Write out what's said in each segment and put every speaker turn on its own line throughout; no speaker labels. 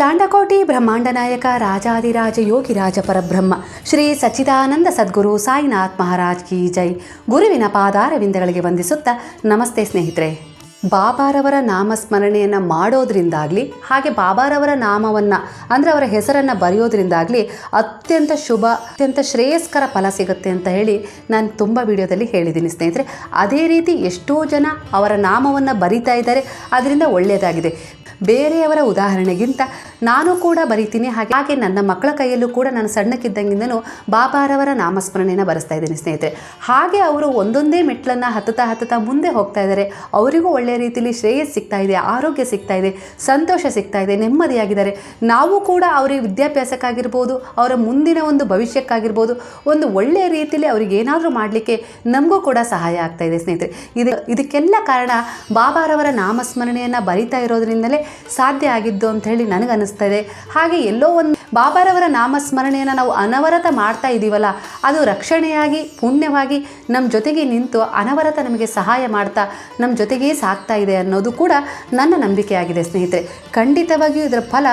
ಲಾಂಡಕೋಟಿ ಬ್ರಹ್ಮಾಂಡ ನಾಯಕ ರಾಜಾದಿರಾಜ ಯೋಗಿರಾಜ ಪರಬ್ರಹ್ಮ ಶ್ರೀ ಸಚ್ಚಿದಾನಂದ ಸದ್ಗುರು ಸಾಯಿನಾಥ್ ಮಹಾರಾಜ್ ಕಿ ಜೈ. ಗುರುವಿನ ಪಾದಾರವಿಂದಗಳಿಗೆ ವಂದಿಸುತ್ತಾ ನಮಸ್ತೆ ಸ್ನೇಹಿತರೆ. ಬಾಬಾರವರ ನಾಮಸ್ಮರಣೆಯನ್ನು ಮಾಡೋದ್ರಿಂದಾಗಲಿ, ಹಾಗೆ ಬಾಬಾರವರ ನಾಮವನ್ನು, ಅಂದರೆ ಅವರ ಹೆಸರನ್ನು ಬರೆಯೋದ್ರಿಂದಾಗಲಿ ಅತ್ಯಂತ ಶುಭ, ಅತ್ಯಂತ ಶ್ರೇಯಸ್ಕರ ಫಲ ಸಿಗುತ್ತೆ ಅಂತ ಹೇಳಿ ನಾನು ತುಂಬ ವಿಡಿಯೋದಲ್ಲಿ ಹೇಳಿದ್ದೀನಿ ಸ್ನೇಹಿತರೆ. ಅದೇ ರೀತಿ ಎಷ್ಟೋ ಜನ ಅವರ ನಾಮವನ್ನು ಬರಿತಾ ಇದ್ದಾರೆ, ಅದರಿಂದ ಒಳ್ಳೆಯದಾಗಿದೆ ಬೇರೆಯವರ ಉದಾಹರಣೆಗಿಂತ ನಾನು ಕೂಡ ಬರಿತೀನಿ ಹಾಗೆ ಹಾಗೆ ನನ್ನ ಮಕ್ಕಳ ಕೈಯಲ್ಲೂ ಕೂಡ ನಾನು ಸಣ್ಣಕ್ಕಿದ್ದಂಗಿಂದನೂ ಬಾಬಾರವರ ನಾಮಸ್ಮರಣೆಯನ್ನು ಬರೆಸ್ತಾ ಇದ್ದೀನಿ ಸ್ನೇಹಿತರೆ. ಹಾಗೆ ಅವರು ಒಂದೊಂದೇ ಮೆಟ್ಲನ್ನು ಹತ್ತುತ್ತಾ ಹತ್ತುತ್ತಾ ಮುಂದೆ ಹೋಗ್ತಾ ಇದ್ದಾರೆ. ಅವರಿಗೂ ಒಳ್ಳೆಯ ರೀತಿಯಲ್ಲಿ ಶ್ರೇಯಸ್ ಸಿಗ್ತಾ ಇದೆ, ಆರೋಗ್ಯ ಸಿಗ್ತಾ ಇದೆ, ಸಂತೋಷ ಸಿಗ್ತಾ ಇದೆ, ನೆಮ್ಮದಿಯಾಗಿದ್ದಾರೆ. ನಾವು ಕೂಡ ಅವರಿಗೆ ವಿದ್ಯಾಭ್ಯಾಸಕ್ಕಾಗಿರ್ಬೋದು, ಅವರ ಮುಂದಿನ ಒಂದು ಭವಿಷ್ಯಕ್ಕಾಗಿರ್ಬೋದು, ಒಂದು ಒಳ್ಳೆಯ ರೀತಿಯಲ್ಲಿ ಅವರಿಗೆ ಏನಾದರೂ ಮಾಡಲಿಕ್ಕೆ ನಮಗೂ ಕೂಡ ಸಹಾಯ ಆಗ್ತಾ ಇದೆ ಸ್ನೇಹಿತರೆ. ಇದು, ಇದಕ್ಕೆಲ್ಲ ಕಾರಣ ಬಾಬಾರವರ ನಾಮಸ್ಮರಣೆಯನ್ನು ಬರಿತಾ ಇರೋದ್ರಿಂದಲೇ ಸಾಧ್ಯ ಆಗಿದ್ದು ಅಂತ ಹೇಳಿ ನನಗನ್ನಿಸ್ತಾ ಇದೆ ಹಾಗೆ ಎಲ್ಲೋ ಒಂದು ಬಾಬಾರವರ ನಾಮಸ್ಮರಣೆಯನ್ನು ನಾವು ಅನವರತ ಮಾಡ್ತಾ ಇದ್ದೀವಲ್ಲ ಅದು ರಕ್ಷಣೆಯಾಗಿ, ಪುಣ್ಯವಾಗಿ ನಮ್ಮ ಜೊತೆಗೆ ನಿಂತು ಅನವರತ ನಮಗೆ ಸಹಾಯ ಮಾಡ್ತಾ ನಮ್ಮ ಜೊತೆಗೇ ಸಾಕ್ತಾ ಇದೆ ಅನ್ನೋದು ಕೂಡ ನನ್ನ ನಂಬಿಕೆಯಾಗಿದೆ ಸ್ನೇಹಿತರೆ. ಖಂಡಿತವಾಗಿಯೂ ಇದರ ಫಲ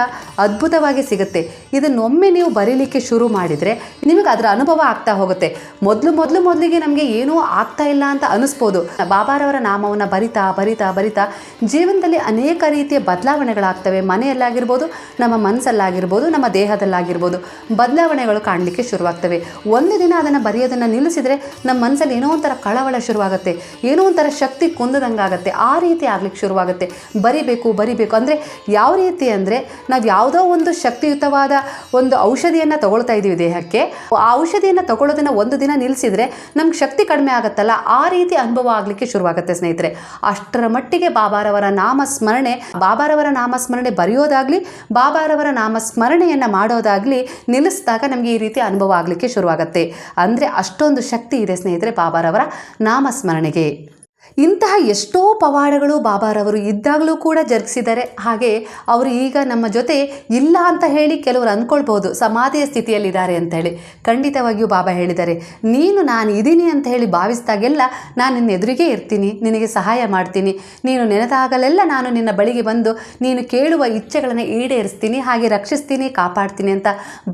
ಅದ್ಭುತವಾಗಿ ಸಿಗುತ್ತೆ. ಇದನ್ನೊಮ್ಮೆ ನೀವು ಬರೀಲಿಕ್ಕೆ ಶುರು ಮಾಡಿದರೆ ನಿಮಗೆ ಅದರ ಅನುಭವ ಆಗ್ತಾ ಹೋಗುತ್ತೆ. ಮೊದಲು ಮೊದಲು ಮೊದಲಿಗೆ ನಮಗೆ ಏನೂ ಆಗ್ತಾ ಇಲ್ಲ ಅಂತ ಅನಿಸ್ಬೋದು. ಬಾಬಾರವರ ನಾಮವನ್ನು ಬರಿತಾ ಬರಿತಾ ಬರಿತಾ ಜೀವನದಲ್ಲಿ ಅನೇಕ ರೀತಿಯ ಬದಲಾವಣೆಗಳಾಗ್ತವೆ. ಮನೆಯಲ್ಲಾಗಿರ್ಬೋದು, ನಮ್ಮ ಮನಸ್ಸಲ್ಲಾಗಿರ್ಬೋದು, ನಮ್ಮ ದೇಹದಲ್ಲಾಗಿರ್ಬೋದು, ಬದಲಾವಣೆಗಳು ಕಾಣಲಿಕ್ಕೆ ಶುರುವಾಗ್ತವೆ. ಒಂದು ದಿನ ಅದನ್ನು ಬರೆಯೋದನ್ನು ನಿಲ್ಲಿಸಿದರೆ ನಮ್ಮ ಮನಸ್ಸಲ್ಲಿ ಏನೋ ಒಂಥರ ಕಳವಳ ಶುರುವಾಗುತ್ತೆ. ಏನೋ ಒಂಥರ ಶಕ್ತಿ ಕುಂದದಂಗಾಗುತ್ತೆ. ಆ ರೀತಿ ಆಗಲಿಕ್ಕೆ ಶುರುವಾಗುತ್ತೆ. ಬರಿಬೇಕು ಬರಿಬೇಕು ಅಂದರೆ ಯಾವ ರೀತಿ ಅಂದರೆ ನಾವು ಯಾವುದೋ ಒಂದು ಶಕ್ತಿಯುತವಾದ ಒಂದು ಔಷಧಿಯನ್ನು ತಗೊಳ್ತಾ ಇದ್ದೀವಿ ದೇಹಕ್ಕೆ. ಆ ಔಷಧಿಯನ್ನು ತಗೊಳ್ಳೋದನ್ನು ಒಂದು ದಿನ ನಿಲ್ಲಿಸಿದರೆ ನಮ್ಗೆ ಶಕ್ತಿ ಕಡಿಮೆ ಆಗುತ್ತಲ್ಲ. ಆ ರೀತಿ ಅನುಭವ ಆಗಲಿಕ್ಕೆ ಶುರುವಾಗುತ್ತೆ ಸ್ನೇಹಿತರೆ. ಅಷ್ಟರ ಮಟ್ಟಿಗೆ ಬಾಬಾರವರ ನಾಮಸ್ಮರಣೆ ಬಾಬಾರವರ ನಾಮಸ್ಮರಣೆ ಬರೆಯೋದಾಗಲಿ, ಬಾಬಾರವರ ನಾಮಸ್ಮರಣೆಯನ್ನು ಮಾಡೋದಾಗಲಿ ನಿಲ್ಲಿಸಿದಾಗ ನಮಗೆ ಈ ರೀತಿ ಅನುಭವ ಆಗಲಿಕ್ಕೆ ಶುರುವಾಗುತ್ತೆ. ಅಂದರೆ ಅಷ್ಟೊಂದು ಶಕ್ತಿ ಇದೆ ಸ್ನೇಹಿತರೆ ಬಾಬಾರವರ ನಾಮಸ್ಮರಣೆಗೆ. ಇಂತಹ ಎಷ್ಟೋ ಪವಾಡಗಳು ಬಾಬಾರವರು ಇದ್ದಾಗಲೂ ಕೂಡ ಜರುಗಿಸಿದ್ದಾರೆ ಹಾಗೆ ಅವರು ಈಗ ನಮ್ಮ ಜೊತೆ ಇಲ್ಲ ಅಂತ ಹೇಳಿ ಕೆಲವರು ಅಂದ್ಕೊಳ್ಬೋದು ಸಮಾಧಿಯ ಸ್ಥಿತಿಯಲ್ಲಿದ್ದಾರೆ ಅಂತ ಹೇಳಿ. ಖಂಡಿತವಾಗಿಯೂ ಬಾಬಾ ಹೇಳಿದ್ದಾರೆ, ನೀನು ನಾನು ಇದ್ದೀನಿ ಅಂತ ಹೇಳಿ ಭಾವಿಸಿದಾಗೆಲ್ಲ ನಾನು ನಿನ್ನ ಎದುರಿಗೆ ಇರ್ತೀನಿ, ನಿನಗೆ ಸಹಾಯ ಮಾಡ್ತೀನಿ. ನೀನು ನೆನೆದಾಗಲೆಲ್ಲ ನಾನು ನಿನ್ನ ಬಳಿಗೆ ಬಂದು ನೀನು ಕೇಳುವ ಇಚ್ಛೆಗಳನ್ನು ಈಡೇರಿಸ್ತೀನಿ, ಹಾಗೆ ರಕ್ಷಿಸ್ತೀನಿ, ಕಾಪಾಡ್ತೀನಿ ಅಂತ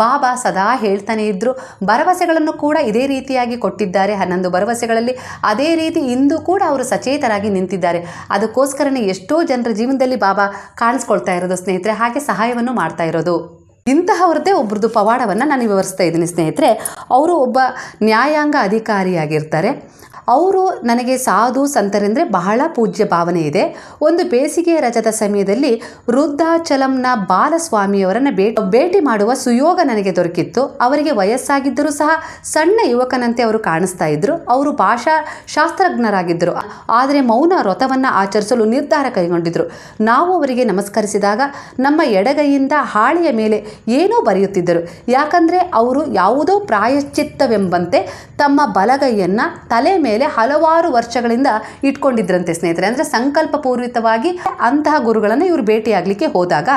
ಬಾಬಾ ಸದಾ ಹೇಳ್ತಾನೆ ಇದ್ದರು ಭರವಸೆಗಳನ್ನು ಕೂಡ ಇದೇ ರೀತಿಯಾಗಿ ಕೊಟ್ಟಿದ್ದಾರೆ. ಹನ್ನೊಂದು ಭರವಸೆಗಳಲ್ಲಿ ಅದೇ ರೀತಿ ಇಂದು ಕೂಡ ಅವರು ಸಚೇತರಾಗಿ ನಿಂತಿದ್ದಾರೆ. ಅದಕ್ಕೋಸ್ಕರನೇ ಎಷ್ಟೋ ಜನರ ಜೀವನದಲ್ಲಿ ಬಾಬಾ ಕಾಣಿಸ್ಕೊಳ್ತಾ ಇರೋದು ಸ್ನೇಹಿತರೆ, ಹಾಗೆ ಸಹಾಯವನ್ನು ಮಾಡ್ತಾ ಇರೋದು. ಇಂತಹವ್ರದ್ದೇ ಒಬ್ರದ್ದು ಪವಾಡವನ್ನು ನಾನು ವಿವರಿಸ್ತಾ ಇದ್ದೀನಿ ಸ್ನೇಹಿತರೆ. ಅವರು ಒಬ್ಬ ನ್ಯಾಯಾಂಗ ಅಧಿಕಾರಿಯಾಗಿರ್ತಾರೆ. ಅವರು ನನಗೆ ಸಾಧು ಸಂತರೆಂದರೆ ಬಹಳ ಪೂಜ್ಯ ಭಾವನೆ ಇದೆ. ಒಂದು ಬೇಸಿಗೆ ರಜದ ಸಮಯದಲ್ಲಿ ವೃದ್ಧಾಚಲಂನ ಬಾಲಸ್ವಾಮಿಯವರನ್ನು ಭೇಟಿ ಭೇಟಿ ಮಾಡುವ ಸುಯೋಗ ನನಗೆ ದೊರಕಿತ್ತು. ಅವರಿಗೆ ವಯಸ್ಸಾಗಿದ್ದರೂ ಸಹ ಸಣ್ಣ ಯುವಕನಂತೆ ಅವರು ಕಾಣಿಸ್ತಾ ಇದ್ದರು ಅವರು ಭಾಷಾ ಶಾಸ್ತ್ರಜ್ಞರಾಗಿದ್ದರು. ಆದರೆ ಮೌನ ವ್ರತವನ್ನು ಆಚರಿಸಲು ನಿರ್ಧಾರ ಕೈಗೊಂಡಿದ್ದರು ನಾವು ಅವರಿಗೆ ನಮಸ್ಕರಿಸಿದಾಗ ನಮ್ಮ ಎಡಗೈಯಿಂದ ಹಾಳೆಯ ಮೇಲೆ ಏನೋ ಬರೆಯುತ್ತಿದ್ದರು. ಯಾಕಂದರೆ ಅವರು ಯಾವುದೋ ಪ್ರಾಯಶ್ಚಿತ್ತವೆಂಬಂತೆ ತಮ್ಮ ಬಲಗೈಯನ್ನು ತಲೆ ಮೇಲೆ ಹಲವಾರು ವರ್ಷಗಳಿಂದ ಇಟ್ಕೊಂಡಿದ್ರಂತೆ ಸ್ನೇಹಿತರೆ. ಅಂದರೆ ಸಂಕಲ್ಪ ಪೂರ್ವಿತವಾಗಿ ಅಂತಹ ಗುರುಗಳನ್ನು ಇವರು ಭೇಟಿಯಾಗಲಿಕ್ಕೆ ಹೋದಾಗ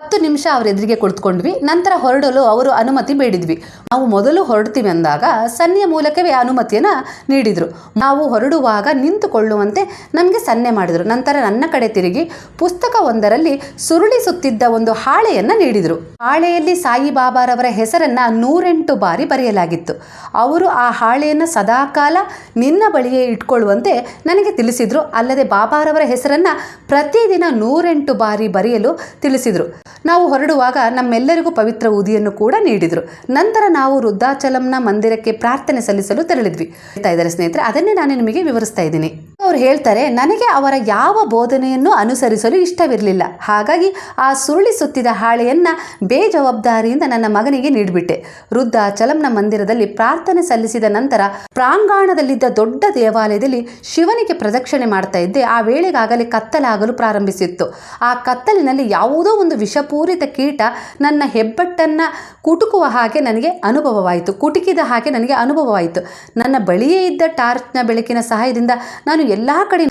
ಹತ್ತು ನಿಮಿಷ ಅವ್ರ ಎದುರಿಗೆ ಕುಳಿತುಕೊಂಡ್ವಿ. ನಂತರ ಹೊರಡಲು ಅವರು ಅನುಮತಿ ಬೇಡಿದ್ವಿ. ನಾವು ಮೊದಲು ಹೊರಡ್ತೀವಿ ಅಂದಾಗ ಸನ್ನೆಯ ಮೂಲಕವೇ ಅನುಮತಿಯನ್ನು ನೀಡಿದರು. ನಾವು ಹೊರಡುವಾಗ ನಿಂತುಕೊಳ್ಳುವಂತೆ ನಮಗೆ ಸನ್ನೆ ಮಾಡಿದರು. ನಂತರ ನನ್ನ ಕಡೆ ತಿರುಗಿ ಪುಸ್ತಕ ಒಂದರಲ್ಲಿ ಸುರುಳಿಸುತ್ತಿದ್ದ ಒಂದು ಹಾಳೆಯನ್ನು ನೀಡಿದರು. ಹಾಳೆಯಲ್ಲಿ ಸಾಯಿಬಾಬಾರವರ ಹೆಸರನ್ನು ನೂರೆಂಟು ಬಾರಿ ಬರೆಯಲಾಗಿತ್ತು. ಅವರು ಆ ಹಾಳೆಯನ್ನು ಸದಾಕಾಲ ನಿನ್ನ ಬಳಿಯೇ ಇಟ್ಕೊಳ್ಳುವಂತೆ ನನಗೆ ತಿಳಿಸಿದರು. ಅಲ್ಲದೆ ಬಾಬಾರವರ ಹೆಸರನ್ನು ಪ್ರತಿದಿನ ನೂರೆಂಟು ಬಾರಿ ಬರೆಯಲು ತಿಳಿಸಿದರು. ನಾವು ಹೊರಡುವಾಗ ನಮ್ಮೆಲ್ಲರಿಗೂ ಪವಿತ್ರ ಊದಿಯನ್ನು ಕೂಡ ನೀಡಿದರು. ನಂತರ ನಾವು ವೃದ್ಧಾಚಲಂನ ಮಂದಿರಕ್ಕೆ ಪ್ರಾರ್ಥನೆ ಸಲ್ಲಿಸಲು ತೆರಳಿದ್ವಿ. ಹೇಳ್ತಾ ಇದ್ದಾರೆ ಸ್ನೇಹಿತರೆ, ಅದನ್ನೇ ನಾನು ನಿಮಗೆ ವಿವರಿಸ್ತಾ ಇದ್ದೀನಿ. ಅವ್ರು ಹೇಳ್ತಾರೆ, ನನಗೆ ಅವರ ಯಾವ ಬೋಧನೆಯನ್ನು ಅನುಸರಿಸಲು ಇಷ್ಟವಿರಲಿಲ್ಲ. ಹಾಗಾಗಿ ಆ ಸುರುಳಿ ಸುತ್ತಿದ ಹಾಳೆಯನ್ನು ಬೇಜವಾಬ್ದಾರಿಯಿಂದ ನನ್ನ ಮಗನಿಗೆ ನೀಡಿಬಿಟ್ಟೆ. ವೃದ್ಧಾಚಲಂನ ಮಂದಿರದಲ್ಲಿ ಪ್ರಾರ್ಥನೆ ಸಲ್ಲಿಸಿದ ನಂತರ ಪ್ರಾಂಗಣದಲ್ಲಿದ್ದ ದೊಡ್ಡ ದೇವಾಲಯದಲ್ಲಿ ಶಿವನಿಗೆ ಪ್ರದಕ್ಷಿಣೆ ಮಾಡ್ತಾ ಇದ್ದೆ. ಆ ವೇಳೆಗಾಗಲೇ ಕತ್ತಲಾಗಲು ಪ್ರಾರಂಭಿಸಿತ್ತು. ಆ ಕತ್ತಲಿನಲ್ಲಿ ಯಾವುದೋ ಒಂದು ವಿಷಪೂರಿತ ಕೀಟ ನನ್ನ ಹೆಬ್ಬಟ್ಟನ್ನು ಕುಟುಕುವ ಹಾಗೆ ನನಗೆ ಅನುಭವವಾಯಿತು. ಕುಟುಕಿದ ಹಾಗೆ ನನಗೆ ಅನುಭವವಾಯಿತು. ನನ್ನ ಬಳಿಯೇ ಇದ್ದ ಟಾರ್ಚ್ನ ಬೆಳಕಿನ ಸಹಾಯದಿಂದ ನಾನು ಎಲ್ಲ ಕಡೆ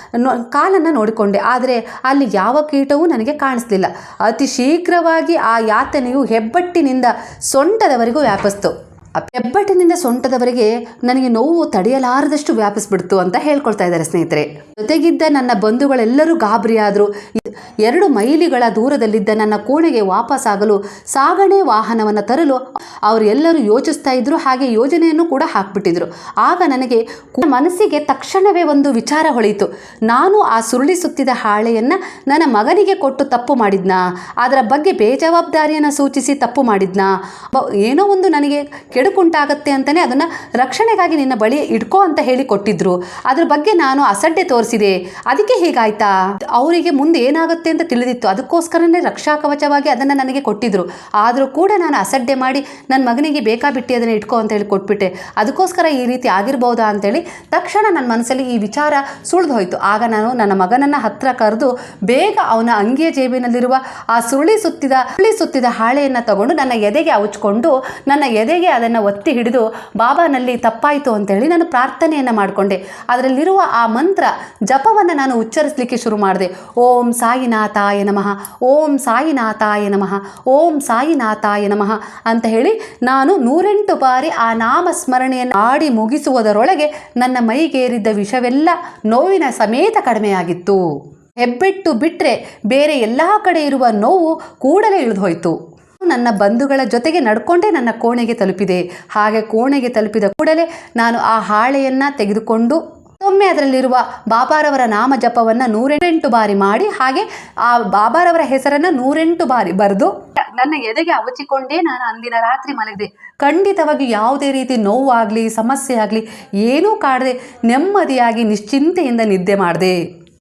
ಕಾಲನ್ನು ನೋಡಿಕೊಂಡೆ. ಆದರೆ ಅಲ್ಲಿ ಯಾವ ಕೀಟವೂ ನನಗೆ ಕಾಣಿಸ್ಲಿಲ್ಲ. ಅತಿ ಶೀಘ್ರವಾಗಿ ಆ ಯಾತನೆಯು ಹೆಬ್ಬಟ್ಟಿನಿಂದ ಸೊಂಟದವರೆಗೂ ವ್ಯಾಪಿಸ್ತು. ಹೆಬ್ಬಟ್ಟಿನಿಂದ ಸೊಂಟದವರೆಗೆ ನನಗೆ ನೋವು ತಡೆಯಲಾರದಷ್ಟು ವ್ಯಾಪಿಸ್ಬಿಡ್ತು ಅಂತ ಹೇಳ್ಕೊಳ್ತಾ ಇದ್ದಾರೆ ಸ್ನೇಹಿತರೆ. ಜೊತೆಗಿದ್ದ ನನ್ನ ಬಂಧುಗಳೆಲ್ಲರೂ ಗಾಬರಿಯಾದರು. ಎರಡು ಮೈಲಿಗಳ ದೂರದಲ್ಲಿದ್ದ ನನ್ನ ಕೋಣೆಗೆ ವಾಪಸ್ಸಾಗಲು ಸಾಗಣೆ ವಾಹನವನ್ನು ತರಲು ಅವರೆಲ್ಲರೂ ಯೋಚಿಸ್ತಾ ಇದ್ರು, ಹಾಗೆ ಯೋಜನೆಯನ್ನು ಕೂಡ ಹಾಕ್ಬಿಟ್ಟಿದ್ರು. ಆಗ ನನಗೆ ಮನಸ್ಸಿಗೆ ತಕ್ಷಣವೇ ಒಂದು ವಿಚಾರ ಹೊಳೆಯಿತು ನಾನು ಆ ಸುರುಳಿ ಸುತ್ತಿದ ಹಾಳೆಯನ್ನು ನನ್ನ ಮಗನಿಗೆ ಕೊಟ್ಟು ತಪ್ಪು ಮಾಡಿದ್ನಾ? ಅದರ ಬಗ್ಗೆ ಬೇಜವಾಬ್ದಾರಿಯನ್ನು ಸೂಚಿಸಿ ತಪ್ಪು ಮಾಡಿದ್ನಾ? ಏನೋ ಒಂದು ನನಗೆ ಕೆಡುಕುಂಟಾಗತ್ತೆ ಅಂತಲೇ ಅದನ್ನು ರಕ್ಷಣೆಗಾಗಿ ನಿನ್ನ ಬಳಿ ಇಟ್ಕೋ ಅಂತ ಹೇಳಿ ಕೊಟ್ಟಿದ್ರು. ಅದ್ರ ಬಗ್ಗೆ ನಾನು ಅಸಡ್ಡೆ ತೋರಿಸಿದೆ. ಅದಕ್ಕೆ ಹೀಗಾಯ್ತಾ? ಅವರಿಗೆ ಮುಂದೆ ಏನಾಗುತ್ತೆ ಅಂತ ತಿಳಿದಿತ್ತು. ಅದಕ್ಕೋಸ್ಕರನೇ ರಕ್ಷಾ ಕವಚವಾಗಿ ಅದನ್ನು ನನಗೆ ಕೊಟ್ಟಿದ್ರು. ಆದರೂ ಕೂಡ ನಾನು ಅಸಡ್ಡೆ ಮಾಡಿ ನನ್ನ ಮಗನಿಗೆ ಬೇಕಾಬಿಟ್ಟಿ ಅದನ್ನು ಇಟ್ಕೋ ಅಂತ ಹೇಳಿ ಕೊಟ್ಬಿಟ್ಟೆ. ಅದಕ್ಕೋಸ್ಕರ ಈ ರೀತಿ ಆಗಿರ್ಬೋದಾ ಅಂತೇಳಿ ತಕ್ಷಣ ನನ್ನ ಮನಸ್ಸಲ್ಲಿ ಈ ವಿಚಾರ ಸುಳಿದು ಹೋಯಿತು ಆಗ ನಾನು ನನ್ನ ಮಗನನ್ನು ಹತ್ತಿರ ಕರೆದು ಬೇಗ ಅವನ ಅಂಗಿಯ ಜೇಬಿನಲ್ಲಿರುವ ಆ ಸುರುಳಿ ಸುತ್ತಿದ ಸುರುಳಿ ಸುತ್ತಿದ ಹಾಳೆಯನ್ನು ತಗೊಂಡು ನನ್ನ ಎದೆಗೆ ಅವಚ್ಕೊಂಡು ನನ್ನ ಎದೆಗೆ ಅದನ್ನು ಒತ್ತಿ ಹಿಡಿದು, ಬಾಬಾನಲ್ಲಿ ತಪ್ಪಾಯಿತು ಅಂತೇಳಿ ನಾನು ಪ್ರಾರ್ಥನೆಯನ್ನು ಮಾಡಿಕೊಂಡೆ. ಅದರಲ್ಲಿರುವ ಆ ಮಂತ್ರ ಜಪವನ್ನು ನಾನು ಉಚ್ಚರಿಸಲಿಕ್ಕೆ ಶುರು ಮಾಡಿದೆ. ಓಂ ಸಾಯಿನಾಥಾಯ ನಮಃ, ಓಂ ಸಾಯಿನಾಥಾಯ ನಮಃ, ಓಂ ಸಾಯಿನಾಥಾಯ ನಮಃ ಅಂತ ಹೇಳಿ ನಾನು ನೂರೆಂಟು ಬಾರಿ ಆ ನಾಮ ಸ್ಮರಣೆಯನ್ನು ಆಡಿ ಮುಗಿಸುವುದರೊಳಗೆ ನನ್ನ ಮೈಗೇರಿದ್ದ ವಿಷವೆಲ್ಲ ನೋವಿನ ಸಮೇತ ಕಡಿಮೆಯಾಗಿತ್ತು. ಹೆಬ್ಬೆಟ್ಟು ಬಿಟ್ಟರೆ ಬೇರೆ ಎಲ್ಲ ಕಡೆ ಇರುವ ನೋವು ಕೂಡಲೇ ಇಳಿದು ಹೋಯಿತು. ನನ್ನ ಬಂಧುಗಳ ಜೊತೆಗೆ ನಡ್ಕೊಂಡೇ ನನ್ನ ಕೋಣೆಗೆ ತಲುಪಿದೆ. ಹಾಗೆ ಕೋಣೆಗೆ ತಲುಪಿದ ಕೂಡಲೇ ನಾನು ಆ ಹಾಳೆಯನ್ನು ತೆಗೆದುಕೊಂಡು ಒಮ್ಮೆ ಅದರಲ್ಲಿರುವ ಬಾಬಾರವರ ನಾಮ ಜಪವನ್ನು ನೂರೆಂಟು ಬಾರಿ ಮಾಡಿ, ಹಾಗೆ ಆ ಬಾಬಾರವರ ಹೆಸರನ್ನು ನೂರೆಂಟು ಬಾರಿ ಬರೆದು ನನ್ನ ಎದೆಗೆ ಅವಚಿಕೊಂಡೇ ನಾನು ಅಂದಿನ ರಾತ್ರಿ ಮಲಗಿದೆ. ಖಂಡಿತವಾಗಿ ಯಾವುದೇ ರೀತಿ ನೋವಾಗಲಿ, ಸಮಸ್ಯೆ ಆಗಲಿ, ಏನೂ ಕಾಡದೆ ನೆಮ್ಮದಿಯಾಗಿ ನಿಶ್ಚಿಂತೆಯಿಂದ ನಿದ್ದೆ ಮಾಡಿದೆ.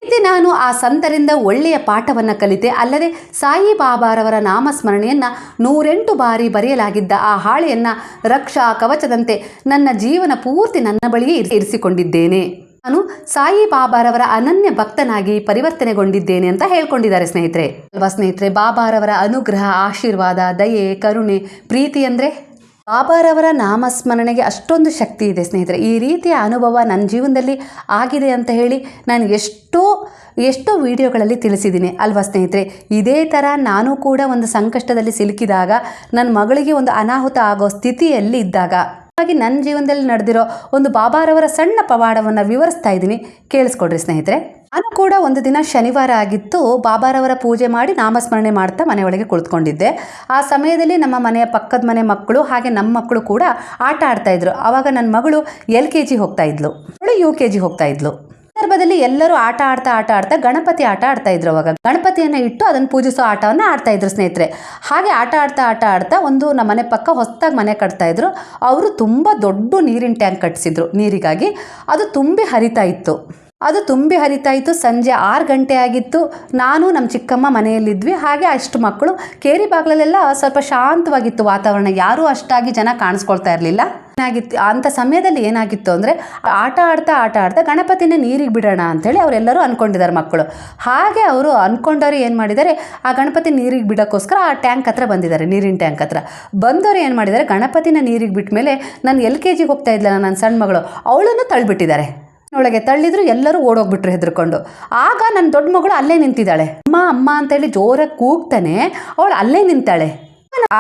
ಮತ್ತೆ ನಾನು ಆ ಸಂತರಿಂದ ಒಳ್ಳೆಯ ಪಾಠವನ್ನು ಕಲಿತೆ. ಅಲ್ಲದೆ ಸಾಯಿ ಬಾಬಾರವರ ನಾಮಸ್ಮರಣೆಯನ್ನು ನೂರೆಂಟು ಬಾರಿ ಬರೆಯಲಾಗಿದ್ದ ಆ ಹಾಳೆಯನ್ನು ರಕ್ಷಾ ಕವಚದಂತೆ ನನ್ನ ಜೀವನ ಪೂರ್ತಿ ನನ್ನ ಬಳಿಯೇ ಇರಿಸಿ- ಇರಿಸಿಕೊಂಡಿದ್ದೇನೆ. ನಾನು ಸಾಯಿ ಬಾಬಾರವರ ಅನನ್ಯ ಭಕ್ತನಾಗಿ ಪರಿವರ್ತನೆಗೊಂಡಿದ್ದೇನೆ ಅಂತ ಹೇಳ್ಕೊಂಡಿದ್ದಾರೆ ಸ್ನೇಹಿತರೆ. ಅಲ್ವಾ ಸ್ನೇಹಿತರೆ, ಬಾಬಾರವರ ಅನುಗ್ರಹ, ಆಶೀರ್ವಾದ, ದಯೆ, ಕರುಣೆ, ಪ್ರೀತಿ ಅಂದರೆ ಬಾಬಾರವರ ನಾಮಸ್ಮರಣೆಗೆ ಅಷ್ಟೊಂದು ಶಕ್ತಿ ಇದೆ ಸ್ನೇಹಿತರೆ. ಈ ರೀತಿಯ ಅನುಭವ ನನ್ನ ಜೀವನದಲ್ಲಿ ಆಗಿದೆ ಅಂತ ಹೇಳಿ ನಾನು ಎಷ್ಟೋ ಎಷ್ಟೋ ವಿಡಿಯೋಗಳಲ್ಲಿ ತಿಳಿಸಿದ್ದೀನಿ. ಅಲ್ವಾ ಸ್ನೇಹಿತರೆ? ಇದೇ ಥರ ನಾನು ಕೂಡ ಒಂದು ಸಂಕಷ್ಟದಲ್ಲಿ ಸಿಲುಕಿದಾಗ ನನ್ನ ಮಗಳಿಗೆ ಒಂದು ಅನಾಹುತ ಆಗೋ ಸ್ಥಿತಿಯಲ್ಲಿ ಇದ್ದಾಗ ಹಾಗೆ ನನ್ನ ಜೀವನದಲ್ಲಿ ನಡೆದಿರೋ ಒಂದು ಬಾಬಾರವರ ಸಣ್ಣ ಪವಾಡವನ್ನು ವಿವರಿಸ್ತಾ ಇದ್ದೀನಿ. ಕೇಳಿಸ್ಕೊಡ್ರಿ ಸ್ನೇಹಿತರೆ. ನಾನು ಕೂಡ ಒಂದು ದಿನ ಶನಿವಾರ ಆಗಿತ್ತು, ಬಾಬಾರವರ ಪೂಜೆ ಮಾಡಿ ನಾಮಸ್ಮರಣೆ ಮಾಡ್ತಾ ಮನೆಯೊಳಗೆ ಕುಳಿತುಕೊಂಡಿದ್ದೆ. ಆ ಸಮಯದಲ್ಲಿ ನಮ್ಮ ಮನೆಯ ಪಕ್ಕದ ಮನೆ ಮಕ್ಕಳು ಹಾಗೆ ನಮ್ಮ ಮಕ್ಕಳು ಕೂಡ ಆಟ ಆಡ್ತಾಯಿದ್ರು ಆವಾಗ ನನ್ನ ಮಗಳು ಎಲ್ ಕೆ ಜಿ ಹೋಗ್ತಾ ಇದ್ಲು. ಅವಳು ಯು ಕೆ ಜಿ ಹೋಗ್ತಾ ಇದ್ಲು. ಸಂದರ್ಭದಲ್ಲಿ ಎಲ್ಲರೂ ಆಟ ಆಡ್ತಾ ಆಟ ಆಡ್ತಾ ಗಣಪತಿ ಆಟ ಆಡ್ತಾ ಇದ್ರು ಅವಾಗ. ಗಣಪತಿಯನ್ನು ಇಟ್ಟು ಅದನ್ನು ಪೂಜಿಸೋ ಆಟವನ್ನು ಆಡ್ತಾ ಇದ್ರು ಸ್ನೇಹಿತರೆ. ಹಾಗೆ ಆಟ ಆಡ್ತಾ ಆಟ ಆಡ್ತಾ ಒಂದು ನಮ್ಮ ಮನೆ ಪಕ್ಕ ಹೊಸದಾಗಿ ಮನೆ ಕಟ್ತಾ ಇದ್ರು. ಅವರು ತುಂಬ ದೊಡ್ಡ ನೀರಿನ ಟ್ಯಾಂಕ್ ಕಟ್ಟಿಸಿದ್ರು ನೀರಿಗಾಗಿ. ಅದು ತುಂಬಿ ಹರಿತಾ ಇತ್ತು. ಅದು ತುಂಬಿ ಹರಿತಾ ಇತ್ತು. ಸಂಜೆ ಆರು ಗಂಟೆ ಆಗಿತ್ತು. ನಾನು ನಮ್ಮ ಚಿಕ್ಕಮ್ಮ ಮನೆಯಲ್ಲಿದ್ವಿ. ಹಾಗೆ ಅಷ್ಟು ಮಕ್ಕಳು. ಕೇರಿ ಬಾಗ್ಲಲ್ಲೆಲ್ಲ ಸ್ವಲ್ಪ ಶಾಂತವಾಗಿತ್ತು ವಾತಾವರಣ. ಯಾರೂ ಅಷ್ಟಾಗಿ ಜನ ಕಾಣಿಸ್ಕೊಳ್ತಾ ಇರಲಿಲ್ಲ. ಏನಾಗಿತ್ತು ಅಂಥ ಸಮಯದಲ್ಲಿ ಏನಾಗಿತ್ತು ಅಂದರೆ, ಆಟ ಆಡ್ತಾ ಆಟ ಆಡ್ತಾ ಗಣಪತಿನ ನೀರಿಗೆ ಬಿಡೋಣ ಅಂಥೇಳಿ ಅವರೆಲ್ಲರೂ ಅಂದ್ಕೊಂಡಿದ್ದಾರೆ ಮಕ್ಕಳು. ಹಾಗೆ ಅವರು ಅಂದ್ಕೊಂಡವ್ರು ಏನು ಮಾಡಿದ್ದಾರೆ, ಆ ಗಣಪತಿ ನೀರಿಗೆ ಬಿಡೋಕ್ಕೋಸ್ಕರ ಆ ಟ್ಯಾಂಕ್ ಹತ್ರ ಬಂದಿದ್ದಾರೆ, ನೀರಿನ ಟ್ಯಾಂಕ್ ಹತ್ರ. ಬಂದವರು ಏನು ಮಾಡಿದ್ದಾರೆ, ಗಣಪತಿನ ನೀರಿಗೆ ಬಿಟ್ಟ ಮೇಲೆ ನಾನು ಎಲ್ ಕೆ ಜಿಗೆ ಹೋಗ್ತಾ ಇದ್ದಲ್ಲ ನನ್ನ ಸಣ್ಣ ಮಗಳು, ಅವಳನ್ನು ತಳ್ಳಿಬಿಟ್ಟಿದ್ದಾರೆ. ಒಳಗೆ ತಳ್ಳಿದ್ರು ಎಲ್ಲರೂ ಓಡೋಗ್ಬಿಟ್ರು ಹೆದರ್ಕೊಂಡು. ಆಗ ನನ್ನ ದೊಡ್ಡ ಮಗಳು ಅಲ್ಲೇ ನಿಂತಿದ್ದಾಳೆ. ಅಮ್ಮ ಅಮ್ಮ ಅಂತೇಳಿ ಜೋರಾಗಿ ಕೂಗ್ತಾನೆ, ಅವಳು ಅಲ್ಲೇ ನಿಂತಾಳೆ.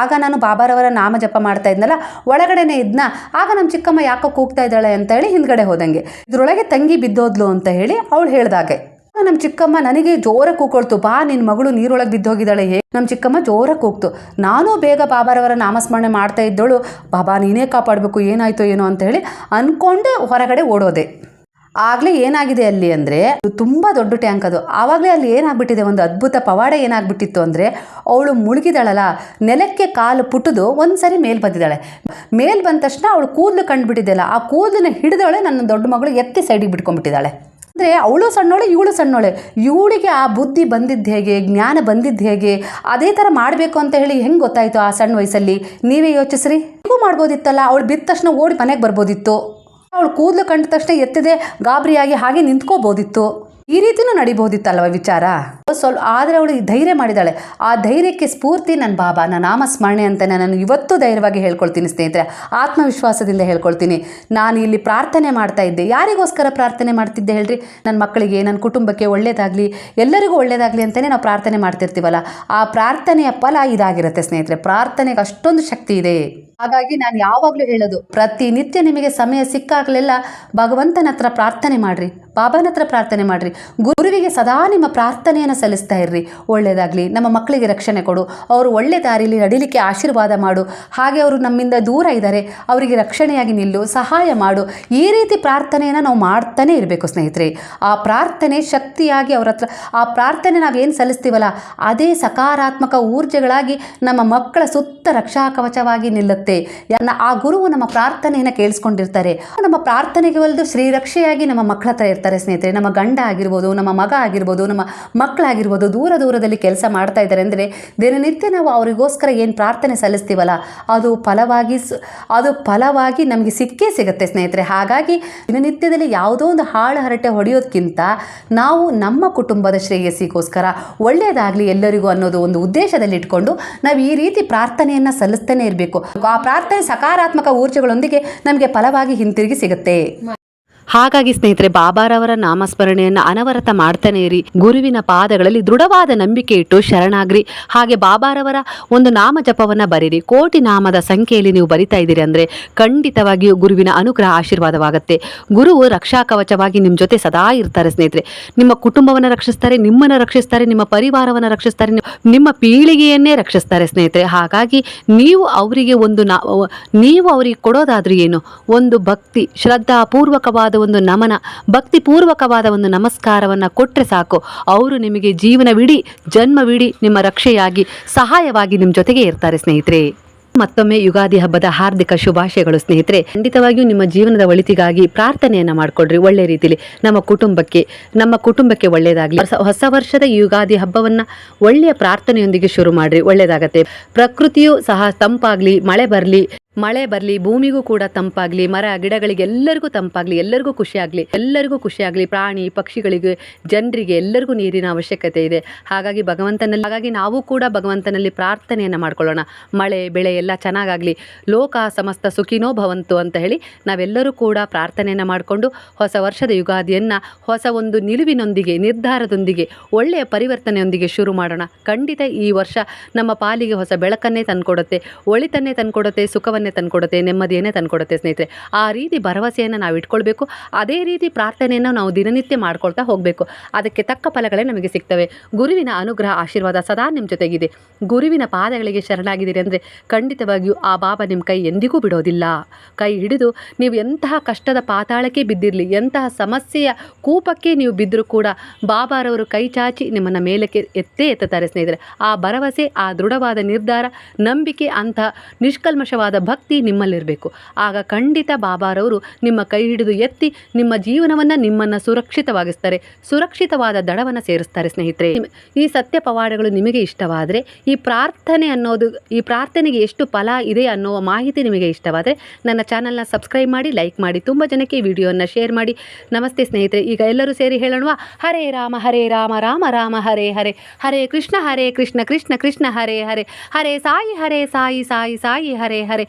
ಆಗ ನಾನು ಬಾಬಾರವರ ನಾಮ ಜಪ ಮಾಡ್ತಾ ಇದ್ನಲ್ಲ, ಒಳಗಡೆನೆ ಇದ್ನ, ಆಗ ನಮ್ಮ ಚಿಕ್ಕಮ್ಮ ಯಾಕೋ ಕೂಗ್ತಾ ಇದ್ದಾಳೆ ಅಂತ ಹೇಳಿ ಹಿಂದ್ಗಡೆ ಹೋದಂಗೆ. ಇದ್ರೊಳಗೆ ತಂಗಿ ಬಿದ್ದೋದ್ಲು ಅಂತ ಹೇಳಿ ಅವಳು ಹೇಳ್ದಾಗೆ. ನಮ್ಮ ಚಿಕ್ಕಮ್ಮ ನನಗೆ ಜೋರ ಕೂಕೊಳ್ತು, ಬಾ ನಿನ್ನ ಮಗಳು ನೀರೊಳಗೆ ಬಿದ್ದೋಗಿದ್ದಾಳೆ ಹೇ ನಮ್ಮ ಚಿಕ್ಕಮ್ಮ ಜೋರ ಕೂಗ್ತು. ನಾನು ಬೇಗ ಬಾಬಾರವರ ನಾಮಸ್ಮರಣೆ ಮಾಡ್ತಾ ಇದ್ದಳು. ಬಾಬಾ, ನೀನೇ ಕಾಪಾಡಬೇಕು, ಏನಾಯ್ತೋ ಏನೋ ಅಂತ ಹೇಳಿ ಅಂದ್ಕೊಂಡು ಹೊರಗಡೆ ಓಡೋದೆ. ಆಗಲೇ ಏನಾಗಿದೆ ಅಲ್ಲಿ ಅಂದರೆ ತುಂಬ ದೊಡ್ಡ ಟ್ಯಾಂಕ್ ಅದು. ಆವಾಗಲೇ ಅಲ್ಲಿ ಏನಾಗ್ಬಿಟ್ಟಿದೆ? ಒಂದು ಅದ್ಭುತ ಪವಾಡ ಏನಾಗ್ಬಿಟ್ಟಿತ್ತು ಅಂದರೆ ಅವಳು ಮುಳುಗಿದಾಳಲ್ಲ, ನೆಲಕ್ಕೆ ಕಾಲು ಪುಟ್ಟದು ಒಂದ್ಸರಿ ಮೇಲ್ ಬಂದಿದ್ದಾಳೆ. ಮೇಲ್ ಬಂದ ತಕ್ಷಣ ಅವಳು ಕೂದಲು ಕಂಡುಬಿಟ್ಟಿದ್ದೆಲ್ಲ ಆ ಕೂದಲನ್ನ ಹಿಡಿದವಳೆ ನನ್ನ ದೊಡ್ಡ ಮಗಳು ಎತ್ತಿ ಸೈಡಿಗೆ ಬಿಟ್ಕೊಂಡ್ಬಿಟ್ಟಿದ್ದಾಳೆ. ಅಂದರೆ ಅವಳು ಸಣ್ಣೋಳೆ ಇವಳು ಸಣ್ಣೋಳೆ ಇವಳಿಗೆ ಆ ಬುದ್ಧಿ ಬಂದಿದ್ದು ಹೇಗೆ, ಜ್ಞಾನ ಬಂದಿದ್ದು ಹೇಗೆ, ಅದೇ ಥರ ಮಾಡಬೇಕು ಅಂತ ಹೇಳಿ ಹೆಂಗೆ ಗೊತ್ತಾಯಿತು ಆ ಸಣ್ಣ ವಯಸ್ಸಲ್ಲಿ? ನೀವೇ ಯೋಚಿಸ್ರಿ. ಮಾಡ್ಬೋದಿತ್ತಲ್ಲ, ಅವಳು ಬಿದ್ದ ತಕ್ಷಣ ಓಡಿ ಮನೆಗೆ ಬರ್ಬೋದಿತ್ತು. ಅವಳು ಕೂದಲು ಕಂಡ ತಕ್ಷಣ ಎತ್ತದೆ ಗಾಬರಿಯಾಗಿ ಹಾಗೆ ನಿಂತ್ಕೋಬೋದಿತ್ತು. ಈ ರೀತಿನೂ ನಡಿಬಹುದಿತ್ತಲ್ವ ವಿಚಾರ? ಸ್ವಲ್ಪ ಆದರೆ ಅವಳು ಧೈರ್ಯ ಮಾಡಿದಾಳೆ ಆ ಧೈರ್ಯಕ್ಕೆ ಸ್ಫೂರ್ತಿ ನನ್ನ ಬಾಬಾ ನನ್ನ ನಾಮ ಸ್ಮರಣೆ ಅಂತ ನಾನು ಇವತ್ತು ಧೈರ್ಯವಾಗಿ ಹೇಳ್ಕೊಳ್ತೀನಿ ಸ್ನೇಹಿತರೆ. ಆತ್ಮವಿಶ್ವಾಸದಿಂದ ಹೇಳ್ಕೊಳ್ತೀನಿ. ನಾನು ಇಲ್ಲಿ ಪ್ರಾರ್ಥನೆ ಮಾಡ್ತಾ ಇದ್ದೆ. ಯಾರಿಗೋಸ್ಕರ ಪ್ರಾರ್ಥನೆ ಮಾಡ್ತಿದ್ದೆ ಹೇಳ್ರಿ? ನನ್ನ ಮಕ್ಕಳಿಗೆ ನನ್ನ ಕುಟುಂಬಕ್ಕೆ ಒಳ್ಳೇದಾಗಲಿ, ಎಲ್ಲರಿಗೂ ಒಳ್ಳೇದಾಗಲಿ ಅಂತಲೇ ನಾವು ಪ್ರಾರ್ಥನೆ ಮಾಡ್ತಿರ್ತೀವಲ್ಲ. ಆ ಪ್ರಾರ್ಥನೆಯ ಫಲ ಇದಾಗಿರುತ್ತೆ ಸ್ನೇಹಿತರೆ. ಪ್ರಾರ್ಥನೆಗೆ ಅಷ್ಟೊಂದು ಶಕ್ತಿ ಇದೆ. ಹಾಗಾಗಿ ನಾನು ಯಾವಾಗಲೂ ಹೇಳೋದು ಪ್ರತಿನಿತ್ಯ ನಿಮಗೆ ಸಮಯ ಸಿಕ್ಕಾಗಲೆಲ್ಲ ಭಗವಂತನ ಹತ್ರ ಪ್ರಾರ್ಥನೆ ಮಾಡಿರಿ. ಬಾಬಾನ ಹತ್ರ ಪ್ರಾರ್ಥನೆ ಮಾಡಿರಿ. ಗುರುವಿಗೆ ಸದಾ ನಿಮ್ಮ ಪ್ರಾರ್ಥನೆಯನ್ನು ಸಲ್ಲಿಸ್ತಾ ಇರ್ರಿ. ಒಳ್ಳೆಯದಾಗಲಿ ನಮ್ಮ ಮಕ್ಕಳಿಗೆ ರಕ್ಷಣೆ ಕೊಡು. ಅವರು ಒಳ್ಳೆ ದಾರಿಯಲ್ಲಿ ನಡಿಲಿಕ್ಕೆ ಆಶೀರ್ವಾದ ಮಾಡು. ಹಾಗೆ ಅವರು ನಮ್ಮಿಂದ ದೂರ ಇದ್ದಾರೆ. ಅವರಿಗೆ ರಕ್ಷಣೆಯಾಗಿ ನಿಲ್ಲು. ಸಹಾಯ ಮಾಡು. ಈ ರೀತಿ ಪ್ರಾರ್ಥನೆಯನ್ನು ನಾವು ಮಾಡ್ತಾನೆ ಇರಬೇಕು ಸ್ನೇಹಿತರೆ. ಆ ಪ್ರಾರ್ಥನೆ ಶಕ್ತಿಯಾಗಿ ಅವ್ರ ಆ ಪ್ರಾರ್ಥನೆ ನಾವೇನು ಸಲ್ಲಿಸ್ತೀವಲ್ಲ, ಅದೇ ಸಕಾರಾತ್ಮಕ ಊರ್ಜೆಗಳಾಗಿ ನಮ್ಮ ಮಕ್ಕಳ ಸುತ್ತ ರಕ್ಷಾ ಕವಚವಾಗಿ ನಿಲ್ಲುತ್ತೆ. ಆ ಗುರುವು ನಮ್ಮ ಪ್ರಾರ್ಥನೆಯನ್ನು ಕೇಳಿಸ್ಕೊಂಡಿರ್ತಾರೆ. ನಮ್ಮ ಪ್ರಾರ್ಥನೆಗೆ ಒಲಿದು ಶ್ರೀರಕ್ಷೆಯಾಗಿ ನಮ್ಮ ಮಕ್ಕಳ ಹತ್ರ ಇರ್ತಾರೆ ಸ್ನೇಹಿತರೆ. ನಮ್ಮ ಗಂಡ ಆಗಿರ್ಬೋದು, ನಮ್ಮ ಮಗ ಆಗಿರ್ಬೋದು, ನಮ್ಮ ಮಕ್ಕಳಾಗಿರ್ಬೋದು, ದೂರ ದೂರದಲ್ಲಿ ಕೆಲಸ ಮಾಡ್ತಾ ಇದ್ದಾರೆ ಅಂದರೆ ದಿನನಿತ್ಯ ನಾವು ಅವರಿಗೋಸ್ಕರ ಏನು ಪ್ರಾರ್ಥನೆ ಸಲ್ಲಿಸ್ತೀವಲ್ಲ, ಅದು ಫಲವಾಗಿ ಅದು ಫಲವಾಗಿ ನಮಗೆ ಸಿಕ್ಕೇ ಸಿಗುತ್ತೆ ಸ್ನೇಹಿತರೆ. ಹಾಗಾಗಿ ದಿನನಿತ್ಯದಲ್ಲಿ ಯಾವುದೋ ಒಂದು ಹಾಳು ಹರಟೆ ಹೊಡೆಯೋದಕ್ಕಿಂತ ನಾವು ನಮ್ಮ ಕುಟುಂಬದ ಶ್ರೇಯಸ್ಸಿಗೋಸ್ಕರ ಒಳ್ಳೆಯದಾಗಲಿ ಎಲ್ಲರಿಗೂ ಅನ್ನೋದು ಒಂದು ಉದ್ದೇಶದಲ್ಲಿ ಇಟ್ಕೊಂಡು ನಾವು ಈ ರೀತಿ ಪ್ರಾರ್ಥನೆಯನ್ನು ಸಲ್ಲಿಸ್ತಾನೆ ಇರಬೇಕು. ಆ ಪ್ರಾರ್ಥನೆ ಸಕಾರಾತ್ಮಕ ಊರ್ಜೆಗಳೊಂದಿಗೆ ನಮಗೆ ಫಲವಾಗಿ ಹಿಂತಿರುಗಿ ಸಿಗುತ್ತೆ.
ಹಾಗಾಗಿ ಸ್ನೇಹಿತರೆ, ಬಾಬಾರವರ ನಾಮಸ್ಮರಣೆಯನ್ನು ಅನವರತ ಮಾಡ್ತಾನೆ ಇರಿ. ಗುರುವಿನ ಪಾದಗಳಲ್ಲಿ ದೃಢವಾದ ನಂಬಿಕೆ ಇಟ್ಟು ಶರಣಾಗ್ರಿ. ಹಾಗೆ ಬಾಬಾರವರ ಒಂದು ನಾಮ ಜಪವನ್ನ ಬರೀರಿ. ಕೋಟಿ ನಾಮದ ಸಂಖ್ಯೆಯಲ್ಲಿ ನೀವು ಬರಿತಾ ಇದ್ದೀರಿ ಅಂದ್ರೆ ಖಂಡಿತವಾಗಿಯೂ ಗುರುವಿನ ಅನುಗ್ರಹ ಆಶೀರ್ವಾದವಾಗುತ್ತೆ. ಗುರುವು ರಕ್ಷಾ ಕವಚವಾಗಿ ನಿಮ್ಮ ಜೊತೆ ಸದಾ ಇರ್ತಾರೆ ಸ್ನೇಹಿತರೆ. ನಿಮ್ಮ ಕುಟುಂಬವನ್ನು ರಕ್ಷಿಸ್ತಾರೆ, ನಿಮ್ಮನ್ನು ರಕ್ಷಿಸ್ತಾರೆ, ನಿಮ್ಮ ಪರಿವಾರವನ್ನು ರಕ್ಷಿಸ್ತಾರೆ, ನಿಮ್ಮ- ಪೀಳಿಗೆಯನ್ನೇ ರಕ್ಷಿಸ್ತಾರೆ ಸ್ನೇಹಿತರೆ. ಹಾಗಾಗಿ ನೀವು ಅವರಿಗೆ ಒಂದು ನೀವು ಅವರಿಗೆ ಕೊಡೋದಾದ್ರೂ ಏನು? ಒಂದು ಭಕ್ತಿ, ಶ್ರದ್ಧಾಪೂರ್ವಕವಾದ ಒಂದು ನಮನ, ಭಕ್ತಿಪೂರ್ವಕವಾದ ಒಂದು ನಮಸ್ಕಾರವನ್ನು ಕೊಟ್ಟರೆ ಸಾಕು. ಅವರು ನಿಮಗೆ ಜೀವನವಿಡೀ ಜನ್ಮವಿಡೀ ನಿಮ್ಮ ರಕ್ಷೆಯಾಗಿ, ಸಹಾಯವಾಗಿ ನಿಮ್ಮ ಜೊತೆಗೆ ಇರ್ತಾರೆ ಸ್ನೇಹಿತರೆ. ಮತ್ತೊಮ್ಮೆ ಯುಗಾದಿ ಹಬ್ಬದ ಹಾರ್ದಿಕ ಶುಭಾಶಯಗಳು ಸ್ನೇಹಿತರೆ. ಖಂಡಿತವಾಗಿಯೂ ನಿಮ್ಮ ಜೀವನದ ಒಳಿತಿಗಾಗಿ ಪ್ರಾರ್ಥನೆಯನ್ನ ಮಾಡಿಕೊಡ್ರಿ, ಒಳ್ಳೆ ರೀತಿಲಿ. ನಮ್ಮ ಕುಟುಂಬಕ್ಕೆ ನಮ್ಮ ಕುಟುಂಬಕ್ಕೆ ಒಳ್ಳೆಯದಾಗಲಿ ಹೊಸ ವರ್ಷದ ಯುಗಾದಿ ಹಬ್ಬವನ್ನ ಒಳ್ಳೆಯ ಪ್ರಾರ್ಥನೆಯೊಂದಿಗೆ ಶುರು ಮಾಡ್ರಿ ಒಳ್ಳೆಯದಾಗತ್ತೆ ಪ್ರಕೃತಿಯು ಸಹ ತಂಪಾಗ್ಲಿ, ಮಳೆ ಬರಲಿ. ಮಳೆ ಬರಲಿ, ಭೂಮಿಗೂ ಕೂಡ ತಂಪಾಗಲಿ, ಮರ ಗಿಡಗಳಿಗೆ ಎಲ್ಲರಿಗೂ ತಂಪಾಗಲಿ, ಎಲ್ಲರಿಗೂ ಖುಷಿಯಾಗಲಿ ಎಲ್ಲರಿಗೂ ಖುಷಿಯಾಗಲಿ, ಪ್ರಾಣಿ, ಪಕ್ಷಿಗಳಿಗೆ, ಜನರಿಗೆ ಎಲ್ಲರಿಗೂ ನೀರಿನ ಅವಶ್ಯಕತೆ ಇದೆ. ಹಾಗಾಗಿ ಭಗವಂತನಲ್ಲಿ, ಹಾಗಾಗಿ ನಾವು ಕೂಡ ಭಗವಂತನಲ್ಲಿ ಪ್ರಾರ್ಥನೆಯನ್ನು ಮಾಡ್ಕೊಳ್ಳೋಣ. ಮಳೆ, ಬೆಳೆ ಎಲ್ಲ ಚೆನ್ನಾಗಾಗಲಿ, ಲೋಕ ಸಮಸ್ತ ಸುಖಿನೋ ಭವಂತು ಅಂತ ಹೇಳಿ ನಾವೆಲ್ಲರೂ ಕೂಡ ಪ್ರಾರ್ಥನೆಯನ್ನು ಮಾಡಿಕೊಂಡು ಹೊಸ ವರ್ಷದ ಯುಗಾದಿಯನ್ನು, ಹೊಸ ಒಂದು ನಿಲುವಿನೊಂದಿಗೆ, ನಿರ್ಧಾರದೊಂದಿಗೆ, ಒಳ್ಳೆಯ ಪರಿವರ್ತನೆಯೊಂದಿಗೆ ಶುರು ಮಾಡೋಣ. ಖಂಡಿತ ಈ ವರ್ಷ ನಮ್ಮ ಪಾಲಿಗೆ ಹೊಸ ಬೆಳಕನ್ನೇ ತಂದುಕೊಡುತ್ತೆ. ಒಳಿತನ್ನೇ ತಂದುಕೊಡುತ್ತೆ, ಸುಖವನ್ನೇ ತಂದುಕೊಡುತ್ತೆ, ನೆಮ್ಮದಿಯನ್ನೇ ತಂದುಕೊಡುತ್ತೆ ಸ್ನೇಹಿತರೆ. ಆ ರೀತಿ ಭರವಸೆಯನ್ನು ನಾವು ಇಟ್ಕೊಳ್ಬೇಕು, ಅದೇ ರೀತಿ ಪ್ರಾರ್ಥನೆಯನ್ನು ನಾವು ದಿನನಿತ್ಯ ಮಾಡ್ಕೊಳ್ತಾ ಹೋಗಬೇಕು. ಅದಕ್ಕೆ ತಕ್ಕ ಫಲಗಳೇ ನಮಗೆ ಸಿಗ್ತವೆ. ಗುರುವಿನ ಅನುಗ್ರಹ, ಆಶೀರ್ವಾದ ಸದಾ ನಿಮ್ಮ ಜೊತೆಗಿದೆ. ಗುರುವಿನ ಪಾದಗಳಿಗೆ ಶರಣಾಗಿದ್ದೀರಿ ಅಂದರೆ ಖಂಡಿತವಾಗಿಯೂ ಆ ಬಾಬಾ ನಿಮ್ಮ ಕೈ ಎಂದಿಗೂ ಬಿಡೋದಿಲ್ಲ. ಕೈ ಹಿಡಿದು ನೀವು ಎಂತಹ ಕಷ್ಟದ ಪಾತಾಳಕ್ಕೆ ಬಿದ್ದಿರಲಿ, ಎಂತಹ ಸಮಸ್ಯೆಯ ಕೂಪಕ್ಕೆ ನೀವು ಬಿದ್ದರೂ ಕೂಡ ಬಾಬಾರವರು ಕೈ ಚಾಚಿ ನಿಮ್ಮನ್ನು ಮೇಲಕ್ಕೆ ಎತ್ತೇ ಎತ್ತುತ್ತಾರೆ ಸ್ನೇಹಿತರೆ. ಆ ಭರವಸೆ, ಆ ದೃಢವಾದ ನಿರ್ಧಾರ, ನಂಬಿಕೆ ಅಂತಹ ನಿಷ್ಕಲ್ಮಶವಾದ ಭಕ್ತಿ ನಿಮ್ಮಲ್ಲಿರಬೇಕು. ಆಗ ಖಂಡಿತ ಬಾಬಾರವರು ನಿಮ್ಮ ಕೈ ಹಿಡಿದು ಎತ್ತಿ ನಿಮ್ಮ ಜೀವನವನ್ನು ನಿಮ್ಮನ್ನು ಸುರಕ್ಷಿತವಾಗಿಸ್ತಾರೆ. ಸುರಕ್ಷಿತವಾದ ದಡವನ್ನು ಸೇರಿಸ್ತಾರೆ ಸ್ನೇಹಿತರೆ. ಈ ಸತ್ಯ ಪವಾಡಗಳು ನಿಮಗೆ ಇಷ್ಟವಾದರೆ, ಈ ಪ್ರಾರ್ಥನೆ ಅನ್ನೋದು, ಈ ಪ್ರಾರ್ಥನೆಗೆ ಎಷ್ಟು ಫಲ ಇದೆ ಅನ್ನೋ ಮಾಹಿತಿ ನಿಮಗೆ ಇಷ್ಟವಾದರೆ, ನನ್ನ ಚಾನಲ್ನ ಸಬ್ಸ್ಕ್ರೈಬ್ ಮಾಡಿ, ಲೈಕ್ ಮಾಡಿ, ತುಂಬ ಜನಕ್ಕೆ ವಿಡಿಯೋನ ಶೇರ್ ಮಾಡಿ. ನಮಸ್ತೆ ಸ್ನೇಹಿತರೆ, ಈಗ ಎಲ್ಲರೂ ಸೇರಿ ಹೇಳೋಣ ಹರೇ ರಾಮ ಹರೇ ರಾಮ ರಾಮ ರಾಮ, ಹರೇ ಹರೇ. ಹರೇ ಕೃಷ್ಣ ಹರೇ ಕೃಷ್ಣ ಕೃಷ್ಣ ಕೃಷ್ಣ, ಹರೇ ಹರೇ. ಹರೇ ಸಾಯಿ ಹರೇ ಸಾಯಿ ಸಾಯಿ ಸಾಯಿ, ಹರೇ ಹರೇ.